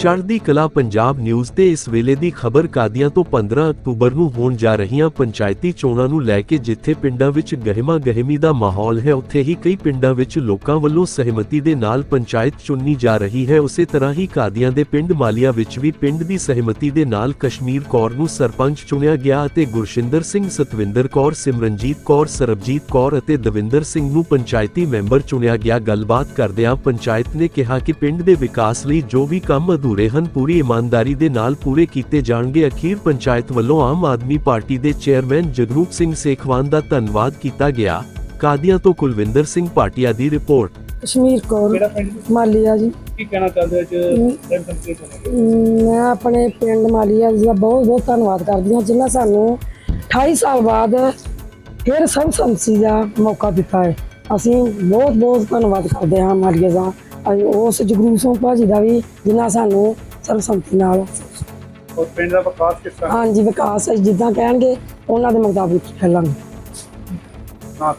ਚੜ੍ਹਦੀ ਕਲਾ ਪੰਜਾਬ ਨਿਊਜ਼ ਤੇ ਇਸ ਵੇਲੇ ਦੀ ਖਬਰ ਕਾਦੀਆਂ ਤੋਂ 15 ਅਕਤੂਬਰ ਨੂੰ ਹੋਣ ਜਾ ਰਹੀਆਂ ਪੰਚਾਇਤੀ ਚੋਣਾਂ ਨੂੰ ਲੈ ਕੇ ਜਿੱਥੇ ਪਿੰਡਾਂ ਵਿੱਚ ਗਹਿਮਾ ਗਹਿਮੀ ਦਾ ਮਾਹੌਲ ਹੈ, ਉੱਥੇ ਹੀ ਕਈ ਪਿੰਡਾਂ ਵਿੱਚ ਲੋਕਾਂ ਵੱਲੋਂ ਸਹਿਮਤੀ ਦੇ ਨਾਲ ਪੰਚਾਇਤ ਚੁਣਨੀ ਜਾ ਰਹੀ ਹੈ। ਉਸੇ ਤਰ੍ਹਾਂ ਹੀ ਕਾਦੀਆਂ ਦੇ ਪਿੰਡ ਮਾਲੀਆ ਵਿੱਚ ਵੀ ਪਿੰਡ ਦੀ ਸਹਿਮਤੀ ਦੇ ਨਾਲ ਕਸ਼ਮੀਰ ਕੌਰ ਨੂੰ ਸਰਪੰਚ ਚੁਣਿਆ ਗਿਆ ਅਤੇ ਗੁਰਸ਼ਿੰਦਰ ਸਿੰਘ, ਸਤਵਿੰਦਰ ਕੌਰ, ਸਿਮਰਨਜੀਤ ਕੌਰ, ਸਰਬਜੀਤ ਕੌਰ ਅਤੇ ਦਵਿੰਦਰ ਸਿੰਘ ਨੂੰ ਪੰਚਾਇਤੀ ਮੈਂਬਰ ਚੁਣਿਆ ਗਿਆ। ਗੱਲਬਾਤ ਕਰਦਿਆਂ ਪੰਚਾਇਤ ਨੇ ਕਿਹਾ ਕਿ ਪਿੰਡ ਦੇ ਵਿਕਾਸ ਲਈ ਜੋ ਵੀ ਕੰਮ ਅਧੂਰੇ ਹਨ। ਪੂਰੀ ਇਮਾਨਦਾਰੀ ਦੇ ਨਾਲ ਪੂਰੇ ਕੀਤੇ ਜਾਣਗੇ। ਅਖੀਰ ਪੰਚਾਇਤ ਵੱਲੋਂ ਆਮ ਆਦਮੀ ਪਾਰਟੀ ਦੇ ਚੇਅਰਮੈਨ ਜਗਰੂਪ ਸਿੰਘ ਸੇਖਵਾਨ ਦਾ ਧੰਨਵਾਦ ਕੀਤਾ ਗਿਆ। ਕਾਦੀਆਂ ਤੋਂ ਕੁਲਵਿੰਦਰ ਸਿੰਘ ਪਾਟਿਆ ਦੀ ਰਿਪੋਰਟ। ਕਸ਼ਮੀਰ ਕੌਰ ਮਾਲੀਆ ਜੀ। ਕੀ ਕਹਿਣਾ ਚਾਹੁੰਦੇ ਹੋ ਅੱਜ ਮੈਂ ਆਪਣੇ ਪਿੰਡ ਮਾਲੀਆ ਜੀ ਦਾ ਬਹੁਤ ਬਹੁਤ ਧੰਨਵਾਦ ਕਰਦੀ ਹਾਂ ਜਿਨ੍ਹਾਂ ਸਾਨੂੰ 28 ਸਾਲ ਬਾਅਦ ਫਿਰ ਸਰਬਸੰਮਤੀ ਦਾ ਮੌਕਾ ਦਿੱਤਾ ਹੈ। ਅਸੀਂ ਬਹੁਤ ਬਹੁਤ ਧੰਨਵਾਦ ਕਰਦੇ ਹਾਂ ਮਾਲੀਆ ਦਾ। ਅਸੀਂ ਉਸ ਜਗਰੂ ਸਿੰਘ ਭਾਜੀ ਦਾ ਵੀ ਜਿਨ੍ਹਾਂ ਸਾਨੂੰ ਸਰਬਸੰਮਤੀ ਨਾਲ ਔਰ ਪਿੰਡ ਦਾ ਵਿਕਾਸ ਕਿਸ ਤਰ੍ਹਾਂ? ਹਾਂਜੀ ਵਿਕਾਸ ਹੈ, ਜਿੱਦਾਂ ਕਹਿਣਗੇ ਉਹਨਾਂ ਦੇ ਮੁਤਾਬਿਕ ਚੱਲਾਂਗੇ। ਨਾ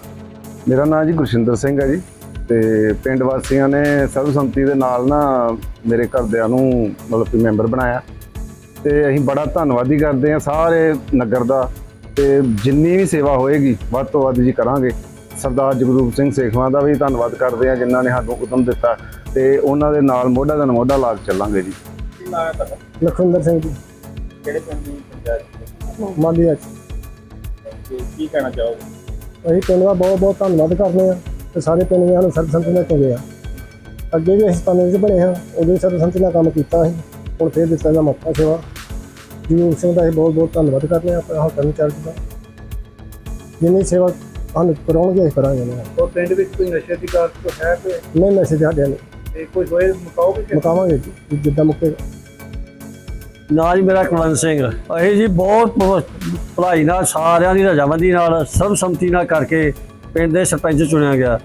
ਮੇਰਾ ਨਾਮ ਜੀ ਗੁਰਸ਼ਿੰਦਰ ਸਿੰਘ ਹੈ ਜੀ ਤੇ ਪਿੰਡ ਵਾਸੀਆਂ ਨੇ ਸਰਬਸੰਮਤੀ ਦੇ ਨਾਲ ਨਾ ਮੇਰੇ ਘਰਦਿਆਂ ਨੂੰ ਮਤਲਬ ਕਿ ਮੈਂਬਰ ਬਣਾਇਆ। ਤੇ ਅਸੀਂ ਬੜਾ ਧੰਨਵਾਦੀ ਕਰਦੇ ਹਾਂ ਸਾਰੇ ਨਗਰ ਦਾ ਤੇ ਜਿੰਨੀ ਵੀ ਸੇਵਾ ਹੋਏਗੀ ਵੱਧ ਤੋਂ ਵੱਧ ਜੀ ਕਰਾਂਗੇ। ਸਰਦਾਰ ਜਗਰੂਪ ਸਿੰਘ ਸੇਖਵਾਂ ਦਾ ਵੀ ਧੰਨਵਾਦ ਕਰਦੇ ਹਾਂ ਜਿਨ੍ਹਾਂ ਨੇ ਸਾਨੂੰ ਉਦਮ ਦਿੱਤਾ ਤੇ ਉਹਨਾਂ ਦੇ ਨਾਲ ਮੋਢਾ ਦਾ ਮੋਢਾ ਲਾ ਕੇ ਚੱਲਾਂਗੇ ਜੀ। ਕੀ ਨਾਮ ਹੈ ਤੁਹਾਡਾ? ਲਖਵਿੰਦਰ ਸਿੰਘ ਜੀ। ਕਿਹੜੇ ਪਿੰਡ ਦੀ ਪੰਚਾਇਤ? ਮਾਲੀਆ ਤੇ ਕੀ ਕਹਿਣਾ ਚਾਹੋਗੇ? ਅਸੀਂ ਪਿੰਡ ਦਾ ਬਹੁਤ ਬਹੁਤ ਧੰਨਵਾਦ ਕਰਦੇ ਹਾਂ ਤੇ ਸਾਰੇ ਪਿੰਡ ਦੇ ਸਾਨੂੰ ਸਰਬਸੰਮਤੀ ਨਾਲ ਚੁਣੇ ਆ। ਅੱਗੇ ਵੀ ਅਸੀਂ ਪਾਣੇ ਵਿੱਚ ਬਣੇ ਹਾਂ ਉਦੋਂ ਵੀ ਸਰਬਸੰਮਤੀ ਨਾਲ ਕੰਮ ਕੀਤਾ ਸੀ ਹੁਣ ਫੇਰ ਦਿੱਤਾ ਦਾ ਮੌਕਾ ਸੇਵਾ। ਜੀ ਸਿੰਘ ਦਾ ਅਸੀਂ ਬਹੁਤ ਬਹੁਤ ਧੰਨਵਾਦ ਕਰਦੇ ਹਾਂ ਆਪਣਾ ਹੋਟਲ ਚਰਚ ਦਾ ਜਿੰਨੀ ਸੇਵਾ ਸਾਨੂੰ ਕਰਾਉਣਗੇ ਅਸੀਂ ਕਰਾਂਗੇ ਨਾ। ਔਰ ਪਿੰਡ ਵਿੱਚ ਕੋਈ ਨਸ਼ੇ ਦੀ ਕਾਰਜ ਤੋਂ ਹੈ ਤੇ ਨਹੀਂ ਨਸ਼ੇ ਦੇ ਸਾਡੇ ਨੇ ਤੇ ਕੋਈ ਹੋਏ ਮੁਕਾਓਗੇ ਕਿ ਮੁਕਾਵਾਂਗੇ ਜੀ ਜਿੱਦਾਂ ਮੁੱਕੇ। ਨਾਂ ਜੀ ਮੇਰਾ ਕੁਲਵੰਤ ਸਿੰਘ ਅਸੀਂ ਜੀ ਬਹੁਤ ਬਹੁਤ ਭਲਾਈ ਨਾਲ ਸਾਰਿਆਂ ਦੀ ਰਜਾਮੰਦੀ ਨਾਲ ਸਰਬਸੰਮਤੀ ਨਾਲ ਕਰਕੇ ਪਿੰਡ ਦੇ ਸਰਪੰਚ ਚੁਣਿਆ ਗਿਆ।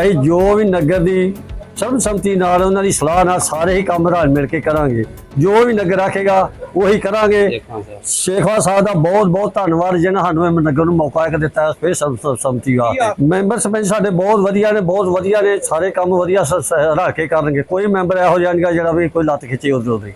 ਅਸੀਂ ਜੋ ਵੀ ਨਗਰ ਦੀ ਸਰਬਸੰਮਤੀ ਨਾਲ ਉਹਨਾਂ ਦੀ ਸਲਾਹ ਨਾਲ ਸਾਰੇ ਹੀ ਕੰਮ ਰਲ ਮਿਲ ਕੇ ਕਰਾਂਗੇ। ਜੋ ਵੀ ਨਗਰ ਆਖੇਗਾ ਉਹੀ ਕਰਾਂਗੇ। ਸ਼ੇਖਵਾ ਸਾਹਿਬ। ਦਾ ਬਹੁਤ ਬਹੁਤ ਧੰਨਵਾਦ ਜਿਹਨਾਂ ਸਾਨੂੰ ਇਹ ਨਗਰ ਨੂੰ ਮੌਕਾ ਇੱਕ ਦਿੱਤਾ ਫਿਰ ਸਰਬਸੰਮਤੀ ਵਾਸਤੇ ਮੈਂਬਰ ਸਰਪੰਚ ਸਾਡੇ ਬਹੁਤ ਵਧੀਆ ਨੇ ਬਹੁਤ ਵਧੀਆ ਨੇ। ਸਾਰੇ ਕੰਮ ਵਧੀਆ ਰੱਖ ਕੇ ਕਰਨਗੇ। ਕੋਈ ਮੈਂਬਰ ਇਹੋ ਜਿਹਾ ਨਹੀਂ ਜਿਹੜਾ ਵੀ ਕੋਈ ਲੱਤ ਖਿੱਚੇ ਉਧਰ ਉਧਰ